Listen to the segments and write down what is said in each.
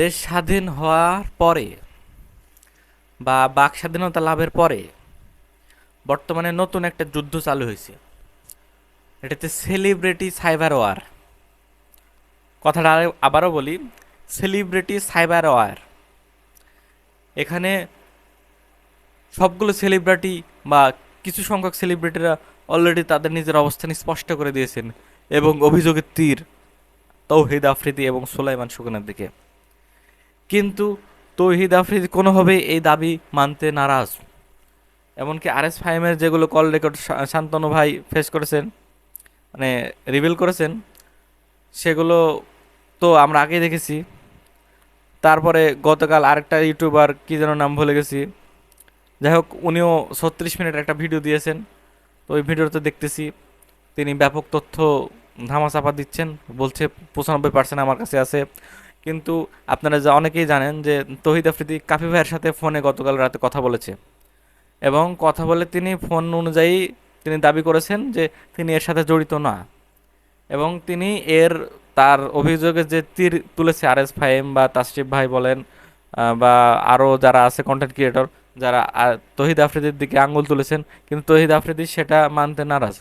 দেশ স্বাধীন হওয়ার পরে বা বাক স্বাধীনতা লাভের পরে বর্তমানে নতুন একটা যুদ্ধ চালু হয়েছে। এটাতে সেলিব্রিটি সাইবার ওয়ার কথাটা আবারও বলি সেলিব্রিটি সাইবার ওয়ার এখানে সবগুলো সেলিব্রিটি বা কিছু সংখ্যক সেলিব্রিটিরা অলরেডি তাদের নিজের অবস্থান স্পষ্ট করে দিয়েছেন এবং অভিযোগের তীর তৌহিদ আফ্রিদি এবং সুলাইমান সুকনের দিকে। কিন্তু তৌহিদ আফ্রিদি কোনোভাবেই এই দাবি মানতে নারাজ। এমনকি আর এস ফাইমের যেগুলো কল রেকর্ড শান্তনু ভাই ফেস করেছেন মানে রিভিল করেছেন, সেগুলো তো আমরা আগেই দেখেছি। তারপরে গতকাল আরেকটা ইউটিউবার কী যেন নাম ভুলে গেছি। যাই হোক, উনিও ছত্রিশ মিনিট একটা ভিডিও দিয়েছেন, তো ওই ভিডিওতে দেখতেছি তিনি ব্যাপক তথ্য ধামাচাপা দিচ্ছেন, বলছে পঁচানব্বই পার্সেন্ট আমার কাছে আছে। কিন্তু আপনারা যা অনেকেই জানেন যে তহিদ আফ্রিদি কাফি ভাইয়ের সাথে ফোনে গতকাল রাতে কথা বলেছে এবং কথা বলে তিনি ফোন অনুযায়ী তিনি দাবি করেছেন যে তিনি এর সাথে জড়িত না এবং তিনি এর তার অভিযোগে যে তীর তুলেছে আর এস ফাইম বা তাসরিফ ভাই বলেন বা আরও যারা আছে কন্টেন্ট ক্রিয়েটর যারা তহিদ আফ্রিদির দিকে আঙ্গুল তুলেছেন, কিন্তু তহিদ আফ্রিদি সেটা মানতে নারাজ।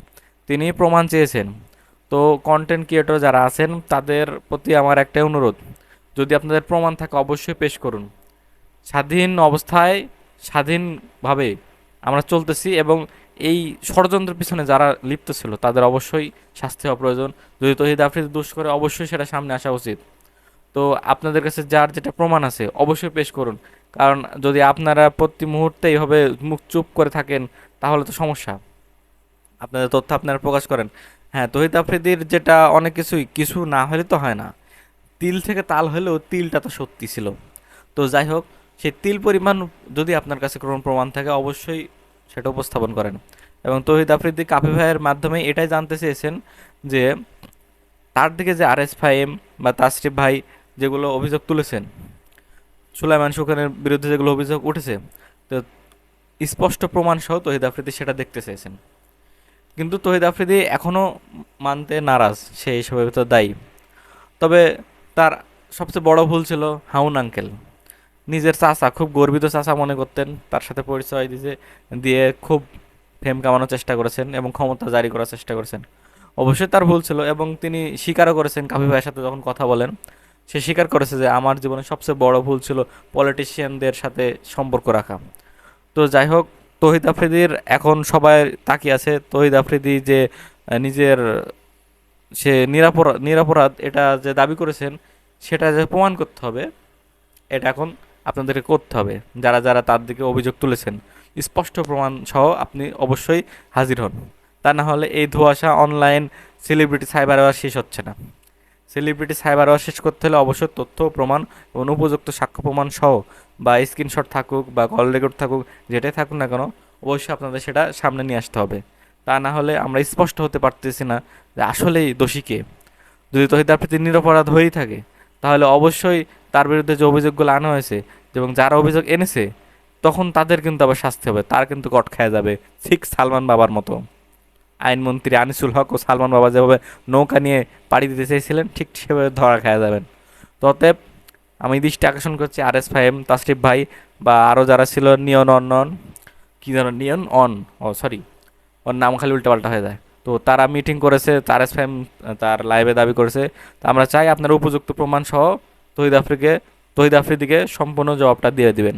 তিনি প্রমাণ চেয়েছেন। তো কন্টেন্ট ক্রিয়েটর যারা আছেন তাদের প্রতি আমার একটাই অনুরোধ যদি আপনাদের প্রমাণ থাকে, অবশ্যই পেশ করুন। স্বাধীন অবস্থায়, স্বাধীনভাবে আমরা চলতেছি এবং এই ষড়যন্ত্রের পিছনে যারা লিপ্ত ছিল, তাদের অবশ্যই শাস্তি হওয়া প্রয়োজন। যদি তহিদ আফ্রিদি দুষ করে, অবশ্যই সেটা সামনে আসা উচিত। তো আপনাদের কাছে যার যেটা প্রমাণ আছে, অবশ্যই পেশ করুন। কারণ যদি আপনারা প্রতি মুহূর্তে এইভাবে মুখ চুপ করে থাকেন, তাহলে তো সমস্যা। আপনাদের তথ্য আপনারা প্রকাশ করেন। হ্যাঁ তহিদ আফ্রিদির যেটা অনেক কিছুই, কিছু না হলে তো হয় না। তিল থেকে তাল হলেও তিলটা তো সত্যি ছিল। তো যাই হোক, সেই তিল পরিমাণ যদি আপনার কাছে কোনো প্রমাণ থাকে, অবশ্যই সেটা উপস্থাপন করেন। এবং তহিদ আফ্রিদি কাফি ভাইয়ের মাধ্যমে এটাই জানতে চেয়েছেন যে, তার দিকে যে আর এস ফাইম বা তাসরিফ ভাই যেগুলো অভিযোগ তুলেছেন, সুলাইমান সুখানের বিরুদ্ধে যেগুলো অভিযোগ উঠেছে, তো স্পষ্ট প্রমাণ সহ তহিদ আফ্রিদি সেটা দেখতে চেয়েছেন। কিন্তু তহিদ আফ্রিদি এখনও মানতে নারাজ, সে এসবের ভিতর দায়ী। তবে তার সবচেয়ে বড় ভুল ছিল হাউন আঙ্কেল। নিজের চাচা, খুব গর্বিত চাচা মনে করতেন, তার সাথে পরিচয় দিতে, দিয়ে খুব ফেম কামানোর চেষ্টা করেছেন এবং ক্ষমতা জারি করার চেষ্টা করেছেন। অবশ্যই তার ভুল ছিল এবং তিনি স্বীকারও করেছেন কাফি ভাইয়ের সাথে যখন কথা বলেন। সে স্বীকার করেছে যে আমার জীবনে সবচেয়ে বড় ভুল ছিল পলিটিশিয়ানদের সাথে সম্পর্ক রাখা। তো যাই হোক, তহিদ আফ্রিদির এখন সবাই তাকিয়ে আছে। তহিদ আফ্রিদি যে নিজের সে নিরাপরাধ নিরাপরাধ এটা যে দাবি করেছেন, সেটা যে প্রমাণ করতে হবে, এটা এখন আপনাদেরকে করতে হবে। যারা যারা তার দিকে অভিযোগ তুলেছেন, স্পষ্ট প্রমাণ সহ আপনি অবশ্যই হাজির হন। তা না হলে এই ধোঁয়াশা অনলাইন সেলিব্রিটি সাইবার ওয়ার শেষ হচ্ছে না। সেলিব্রিটি সাইবার ওয়ার শেষ করতে হলে অবশ্যই তথ্য, প্রমাণ এবং উপযুক্ত সাক্ষ্য প্রমাণ সহ বা স্ক্রিনশট থাকুক বা কল রেকর্ড থাকুক, যেটাই থাকুক না কেন, অবশ্যই আপনাদের সেটা সামনে নিয়ে আসতে হবে। তা না হলে আমরা স্পষ্ট হতে পারতেছি না যে আসলেই দোষী কে। যদি তহিদ আফ্রিদি নিরপরাধ হয়েই থাকে, তাহলে অবশ্যই তার বিরুদ্ধে যে অভিযোগগুলো আনা হয়েছে এবং যারা অভিযোগ এনেছে, তখন তাদের কিন্তু আবার শাস্তি হবে, তার কিন্তু কট খাওয়া যাবে ঠিক সালমান বাবার মতো। আইনমন্ত্রী আনিসুল হক ও সালমান বাবা যেভাবে নৌকা নিয়ে পাড়ি দিতে চেয়েছিলেন, ঠিক সেভাবে ধরা খাওয়া যাবেন। তো অতএব আমি দৃষ্টি আকর্ষণ করছি আর এস ফাইম তাসরিফ ভাই বা আরও যারা ছিল নিয়ন অন নন কী যেন নিয়ন অন, ও সরি ওর নাম খালি উল্টাপাল্টা হয়ে যায়। তো তারা মিটিং করেছে, তার এস তার লাইভে দাবি করেছে। তো আমরা চাই আপনারা উপযুক্ত প্রমাণ সহ তহিদ আফ্রিকে, তহিদ আফ্রিদিকে সম্পূর্ণ জবাবটা দিয়ে দিবেন।